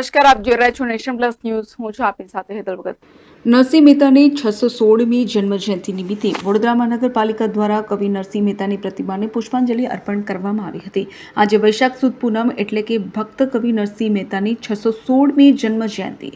નમસ્કાર, આપ જોઈ રહ્યા છો નેશન પ્લસ ન્યૂઝ. હું છું આપની સાથે હેતલ ભગત. નરસિંહ મહેતાની છસો સોળમી જન્મજયંતિ નિમિત્તે વડોદરા મહાનગરપાલિકા દ્વારા કવિ નરસિંહ મહેતાની પ્રતિમાને પુષ્પાંજલિ અર્પણ કરવામાં આવી હતી. આજે વૈશાખ સુદ પૂનમ એટલે કે ભક્ત કવિ નરસિંહ મહેતાની છસો સોળમી જન્મજયંતિ.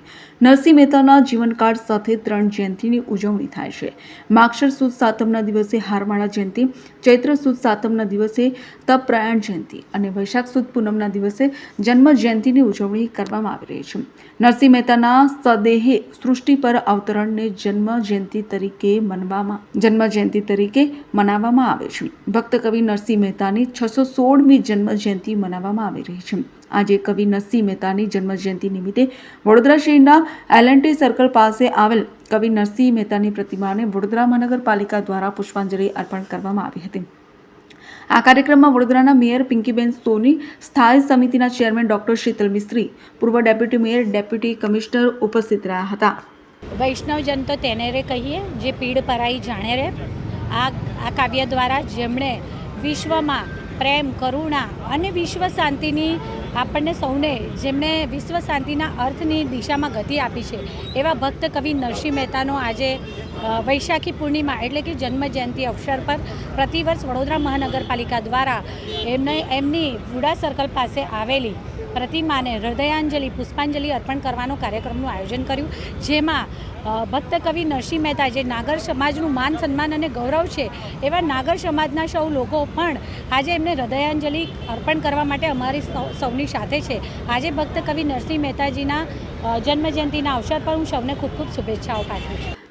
નરસિંહ મહેતાના જીવનકાળ સાથે ત્રણ જયંતિની ઉજવણી થાય છે. માક્ષર સુદ સાતમના દિવસે હારમાળા જયંતિ, ચૈત્ર સુદ સાતમના દિવસે તપપ્રયાણ જયંતિ અને વૈશાખ સુદ પૂનમના દિવસે જન્મ જયંતિની ઉજવણી કરવામાં આવી રહી છે. નરસિંહ મહેતાના સદેહે સૃષ્ટિ પર અવતરણને જન્મ જયંતિ તરીકે મનવામાં જન્મ જયંતિ તરીકે મનાવવામાં આવે છે. ભક્ત કવિ નરસિંહ મહેતાની છસો સોળમી જન્મ જયંતિ મનાવવામાં આવી રહી છે. આજે કવિ નરસિંહ મહેતાની જન્મ જયંતિ નિમિત્તે વડોદરા શહેરના એલએનટી સર્કલ પાસે આવેલ કવિ નરસિંહ મહેતાની પ્રતિમાને વડોદરા મહાનગરપાલિકા દ્વારા પુષ્પાંજલિ અર્પણ કરવામાં આવી હતી. આ કાર્યક્રમમાં વડોદરાના મેયર પિંકીબેન સોની, સ્થાયી સમિતિના ચેરમેન ડોક્ટર શીતલ મિસ્ત્રી, પૂર્વ ડેપ્યુટી મેયર ડેપ્યુટી કમિશનર ઉપસ્થિત રહ્યા હતા. વૈષ્ણવજન તો તેને રે કહીએ, જે પીડ પરાઈ જાણે રે. આ આ કાવ્ય દ્વારા જેમણે વિશ્વમાં પ્રેમ, કરુણા અને વિશ્વ શાંતિની આપણને સૌને, જેમણે વિશ્વ શાંતિના અર્થની દિશામાં ગતિ આપી છે, એવા ભક્ત કવિ નરસિંહ મહેતાનો આજે વૈશાખી પૂર્ણિમા એટલે કે જન્મ જયંતિ અવસર પર પ્રતિવર્ષ વડોદરા મહાનગરપાલિકા દ્વારા એમને, એમની વુડા સર્કલ પાસે આવેલી પ્રતિમાને હૃદયાંજલિ, પુષ્પાંજલિ અર્પણ કરવાનો કાર્યક્રમનું આયોજન કર્યું. જેમાં ભક્ત કવિ નરસિંહ મહેતા જે નાગર સમાજનું માન સન્માન અને ગૌરવ છે, એવા નાગર સમાજના સૌ લોકો પણ આજે એમને હૃદયાંજલિ અર્પણ કરવા માટે અમારી સૌની સાથે છે. આજે ભક્ત કવિ નરસિંહ મહેતાજીના જન્મજયંતિના અવસર પર હું સૌને ખૂબ ખૂબ શુભેચ્છાઓ પાઠવું છું.